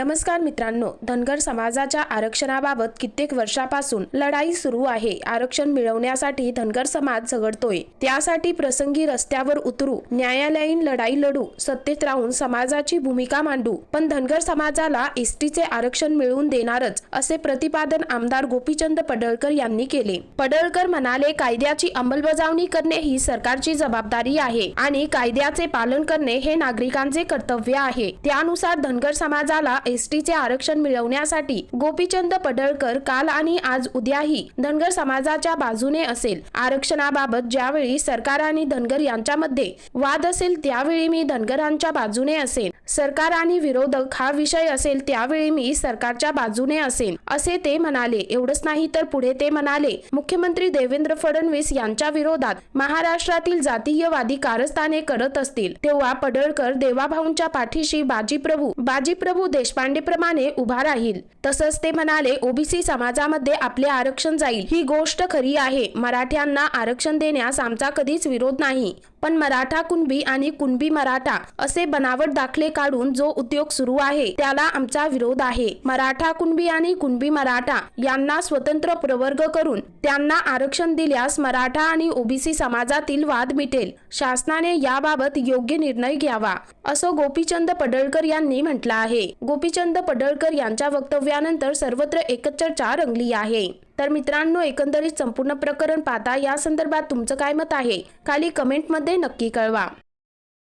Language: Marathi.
नमस्कार मित्रांनो धनगर समाजाच्या आरक्षणाबाबत कित्येक वर्षापासून लढाई सुरू आहे. आरक्षण मिळवण्यासाठी धनगर समाज झगडतोय. त्यासाठी प्रसंगी रस्त्यावर उतरू न्यायालयीन लढाई लढू सत्तेत राहून समाजाची भूमिका मांडू पण धनगर समाजाला एसटीचे आरक्षण मिळवून देणारच असे प्रतिपादन आमदार गोपीचंद पडळकर यांनी केले. पडळकर म्हणाले कायद्याची अंमलबजावणी करणे ही सरकारची जबाबदारी आहे आणि कायद्याचे पालन करणे हे नागरिकांचे कर्तव्य आहे. त्यानुसार धनगर समाजाला एसटीचे आरक्षण मिळवण्यासाठी गोपीचंद पडळकर काल आणि आज उद्याही धनगर समाजाच्या बाजूने असेल. आरक्षणाबाबत ज्यावेळी सरकार आणि धनगर यांच्यामध्ये वाद असेल त्यावेळी मी धनगरांच्या बाजूने असेल सरकार आणि विरोधक हा विषय असेल त्यावेळी मी सरकारच्या बाजूने असेल असे ते म्हणाले. एवढंच नाही तर पुढे ते म्हणाले मुख्यमंत्री देवेंद्र फडणवीस यांच्या विरोधात महाराष्ट्रातील जातीयवादी कारस्थाने करत असतील. तेव्हा पडळकर देवाभाऊंच्या पाठीशी बाजीप्रभू बाजीप्रभू देशपांडे प्रमाणे उभा राहील. तसंच ते म्हणाले ओबीसी समाजामध्ये आपले आरक्षण जाईल. ही गोष्ट खरी आहे. मराठ्यांना आरक्षण देण्यास आमचा कधीच विरोध नाही. पण मराठा कुणबी आणि कुणबी मराठा असे बनावट दाखले काढून जो उद्योग सुरू आहे त्याला आमचा विरोध आहे. मराठा कुणबी आणि कुणबी मराठा यांना स्वतंत्र प्रवर्ग करून त्यांना आरक्षण दिल्यास मराठा आणि ओबीसी समाजातील वाद मिटेल. शासनाने याबाबत योग्य निर्णय घ्यावा असं गोपीचंद पडळकर यांनी म्हटलं आहे. गोपीचंद पडळकर यांच्या वक्तव्यानंतर सर्वत्र एकच चर्चा रंगली आहे. तर मित्रांनो एकंदरीत संपूर्ण प्रकरण पाहता या संदर्भात तुमचं काय मत आहे? खाली कमेंटमध्ये नक्की कळवा.